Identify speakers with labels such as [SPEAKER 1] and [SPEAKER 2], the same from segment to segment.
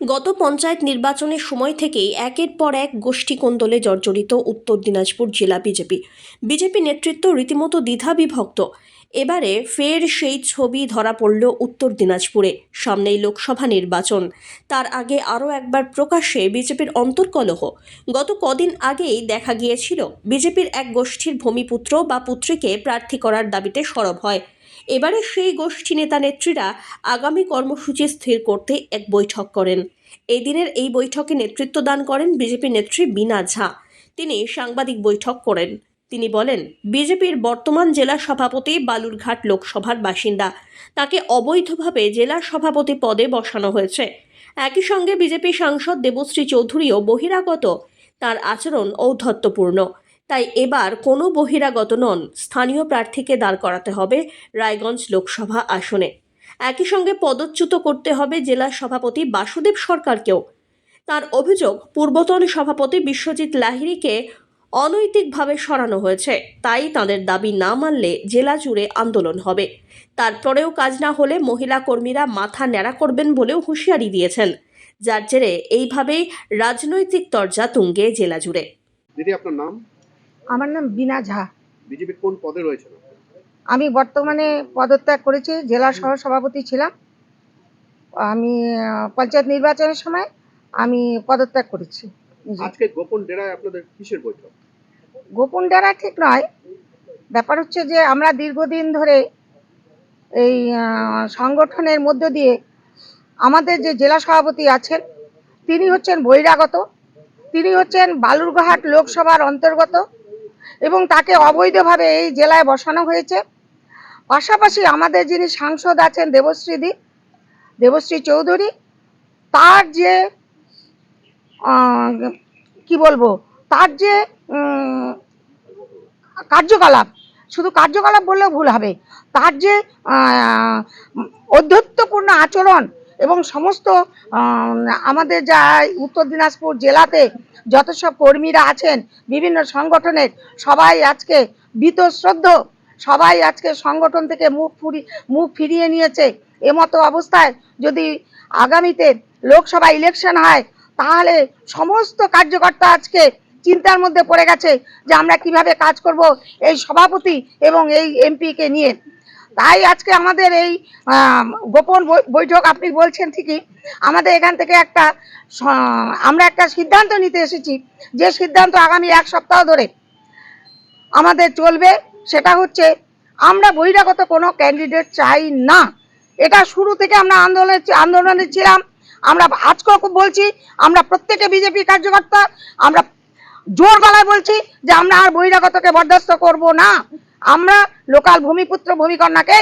[SPEAKER 1] গত পঞ্চায়েত নির্বাচনের সময় থেকেই একের পর এক গোষ্ঠী কোন্দলে জর্জরিত উত্তর দিনাজপুর জেলা বিজেপি। বিজেপি নেতৃত্ব রীতিমতো দ্বিধা বিভক্ত এবারে ফের সেই ছবি ধরা পড়ল উত্তর দিনাজপুরে, সামনেই লোকসভা নির্বাচন। তার আগে আরও একবার প্রকাশ্যে বিজেপির অন্তর্কলহ। গত কদিন আগেই দেখা গিয়েছিল, বিজেপির এক গোষ্ঠীর ভূমিপুত্র বা পুত্রীকে প্রার্থী করার দাবিতে সরব হয়। এবারে সেই গোষ্ঠী নেতা নেত্রীরা আগামী কর্মসূচি স্থির করতে এক বৈঠক করেন। এই দিনের এই বৈঠকে নেতৃত্ব দান করেন বিজেপি নেত্রী বীণা ঝা। তিনি সাংবাদিক বৈঠক করেন। তিনি বলেন, বিজেপির বর্তমান জেলা সভাপতি বালুরঘাট লোকসভার বাসিন্দা। তাকে অবৈধভাবে জেলা সভাপতি পদে বসানো হয়েছে। একই সঙ্গে বিজেপি সাংসদ দেবশ্রী চৌধুরীও বহিরাগত। তার আচরণ ঔদ্ধত্যপূর্ণ। তাই এবার কোনো বহিরাগত নন, স্থানীয় প্রার্থীকে দাঁড় করাতে হবে রায়গঞ্জ লোকসভা আসনে। একই সঙ্গে পদচ্যুত করতে হবে জেলা সভাপতি বাসুদেব সরকারকেও। তার অভিযোগ, পূর্বতন সভাপতি বিশ্বজিৎ লাহিড়িকে অনৈতিকভাবে সরানো হয়েছে, তাই তাদের দাবি না মানলে জেলা জুড়ে আন্দোলন হবে। তারপরেও কাজ না হলে মহিলা কর্মীরা মাথা ন্যাড়া করবেন বলেও হুঁশিয়ারি দিয়েছেন। যার জেরে এইভাবেই রাজনৈতিক তরজা তুঙ্গে জেলা জুড়ে।
[SPEAKER 2] দিদি, আপনার নাম?
[SPEAKER 3] আমার নাম বিনা ঝা।
[SPEAKER 2] বিজেপির কোন পদে আপনি?
[SPEAKER 3] আমি বর্তমানে পদত্যাগ করেছি জেলা সহ সভাপতি ছিলাম। আমি পঞ্চায়েত নির্বাচনের সময় আমি পদত্যাগ করেছি।
[SPEAKER 2] আজকে গোপন ডেরায় আপনাদের কিসের বৈঠক?
[SPEAKER 3] গোপন ডেরা ঠিক নয়। ব্যাপার হচ্ছে যে আমরা দীর্ঘদিন ধরে এই সংগঠনের মধ্য দিয়ে আমাদের যে জেলা সভাপতি আছেন তিনি হচ্ছেন বহিরাগত তিনি হচ্ছেন বালুরঘাট লোকসভার অন্তর্গত এবং তাকে অবৈধভাবে এই জেলায় বসানো হয়েছে। পাশাপাশি আমাদের যিনি সাংসদ আছেন দেবশ্রীদি দেবশ্রী চৌধুরী, তার যে কি বলব, তার যে কার্যকলাপ, শুধু কার্যকলাপ বললেও ভুল হবে, তার যে অধ্যত্বপূর্ণ আচরণ এবং সমস্ত আমাদের যা উত্তর দিনাজপুর জেলাতে যত সব কর্মীরা আছেন, বিভিন্ন সংগঠনের, সবাই আজকে বীতশ্রদ্ধ, সবাই আজকে সংগঠন থেকে মুখ ফুরি, মুখ ফিরিয়ে নিয়েছে। এমতো অবস্থায় যদি আগামীতে লোকসভা ইলেকশন হয়, তাহলে সমস্ত কার্যকর্তা আজকে চিন্তার মধ্যে পড়ে গেছে যে আমরা কীভাবে কাজ করব, এই সভাপতি এবং এই এমপিকে নিয়ে। তাই আজকে আমাদের এই গোপন বৈঠক আপনি বলছেন ঠিকই। আমাদের এখান থেকে একটা আমরা একটা সিদ্ধান্ত নিতে এসেছি যে সিদ্ধান্ত আগামী এক সপ্তাহ ধরে আমাদের চলবে। সেটা হচ্ছে আমরা বহিরাগত কোনো ক্যান্ডিডেট চাই না। এটা শুরু থেকে আমরা আন্দোলনে আন্দোলনে ছিলাম। আমরা আজকেও বলছি, আমরা প্রত্যেকে বিজেপি কার্যকর্তা, আমরা জোর গলায় বলছি যে আমরা আর বহিরাগতকে বরদাস্ত করব না। আমরা লোকাল ভূমিপুত্র ভূমিকন্যাকে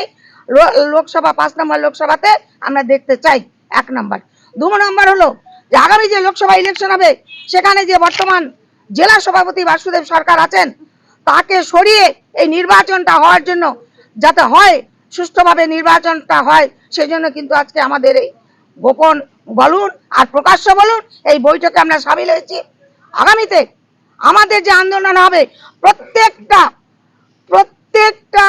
[SPEAKER 3] লোকসভা, পাঁচ নম্বর লোকসভাতে আমরা দেখতে চাই, এক নম্বর। দু নম্বর হলো যে আগামী যে লোকসভা ইলেকশন হবে, সেখানে যে বর্তমান জেলা সভাপতি বাসুদেব সরকার আছেন, তাকে সরিয়ে এই নির্বাচনটা হওয়ার জন্য যাতে হয়, সুষ্ঠুভাবে নির্বাচনটা হয়, সেজন্য কিন্তু আজকে আমাদের এই গোপন বলুন আর প্রকাশ্য বলুন, এই বৈঠকে আমরা সামিল হয়েছি। আগামীতে আমাদের যে আন্দোলন হবে, প্রত্যেকটা প্রত্যেকটা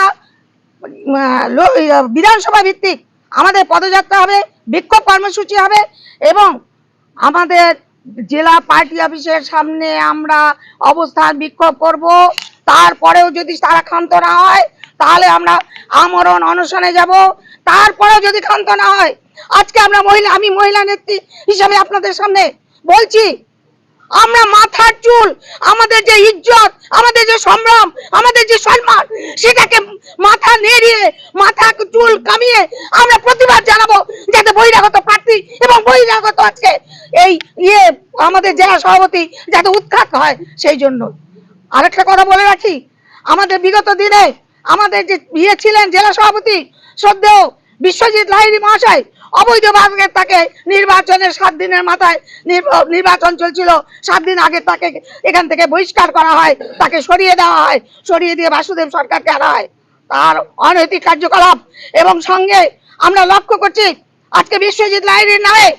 [SPEAKER 3] বিধানসভা ভিত্তিক আমাদের পদযাত্রা হবে, বিক্ষোভ কর্মসূচি হবে এবং আমাদের জেলা পার্টি অফিসের সামনে আমরা অবস্থান বিক্ষোভ করব। তারপরেও যদি তারা ক্ষান্ত না হয়, তাহলে আমরা আমরণ অনশনে যাব। তারপরেও যদি ক্ষান্ত না হয়, আজকে আমরা মহিলা, আমি মহিলা নেত্রী হিসাবে আপনাদের সামনে বলছি, আমরা মাথার চুল আমাদের যে ইজ্জত, আমাদের যে সম্ভ্রম, আমাদের যে সম্মান, সেটাকে মাথা নেড়িয়ে, মাথা চুল কামিয়ে আমরা প্রতিবাদ জানাব যাতে বহিরাগত প্রার্থী এবং বহিরাগত আজকে এই ইয়ে আমাদের জেলা সভাপতি যাতে উৎখাত হয় সেই জন্য। আরেকটা কথা বলে রাখি, আমাদের বিগত দিনে আমাদের যে ইয়ে ছিলেন জেলা সভাপতি, শ্রদ্ধেয় বিশ্বজিৎ লাহিড়ী মহাশয় অবৈধভাবে তাকে নির্বাচনের সাত দিনের মাথায় নির্ব- নির্বাচন চলছিল। সাত দিন আগে তাকে এখান থেকে বহিষ্কার করা হয়, তাকে সরিয়ে দেওয়া হয়, সরিয়ে দিয়ে বাসুদেব সরকারকে আনা হয়। তার অনৈতিক কার্যকলাপ এবং সঙ্গে আমরা লক্ষ্য করছি, আজকে বিশ্বজিৎ লাহিড়ীর নামে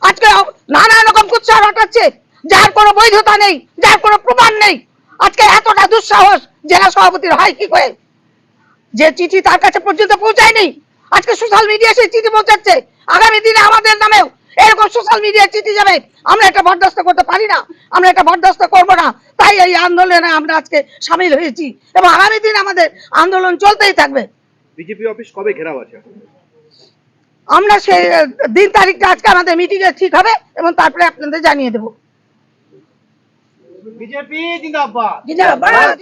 [SPEAKER 3] আজকে নানা রকম কুৎসার হটাচ্ছে যার কোনো বৈধতা নেই, যার কোনো প্রমাণ নেই। আজকে এতটা দুঃসাহস জেলা সভাপতির হয় কি করে? যে চিঠি তার কাছে পর্যন্ত পৌঁছায়নি আজকে সোশ্যাল মিডিয়া সেই চিঠি পৌঁছাচ্ছে। আগামী দিনে আমাদের নামেও এরকম সোশ্যাল মিডিয়ায় চিঠি যাবে। আমরা এটা বরদাস্ত করতে পারি না। আমরা এটা বরদাস্ত করব না। তাই এই আন্দোলনে আমরা আজকে সামিল হয়েছি। এবং আগামী দিন আমাদের আন্দোলন চলতেই থাকবে।
[SPEAKER 2] বিজেপি অফিস কবে ঘেরাও আছে
[SPEAKER 3] আমরা সেই দিন তারিখটা আজকে আমাদের মিটিংয়ে ঠিক হবে এবং তারপরে আপনাদের জানিয়ে দেবো।
[SPEAKER 4] বিজেপি জিন্দাবাদ।
[SPEAKER 3] জিন্দাবাদ।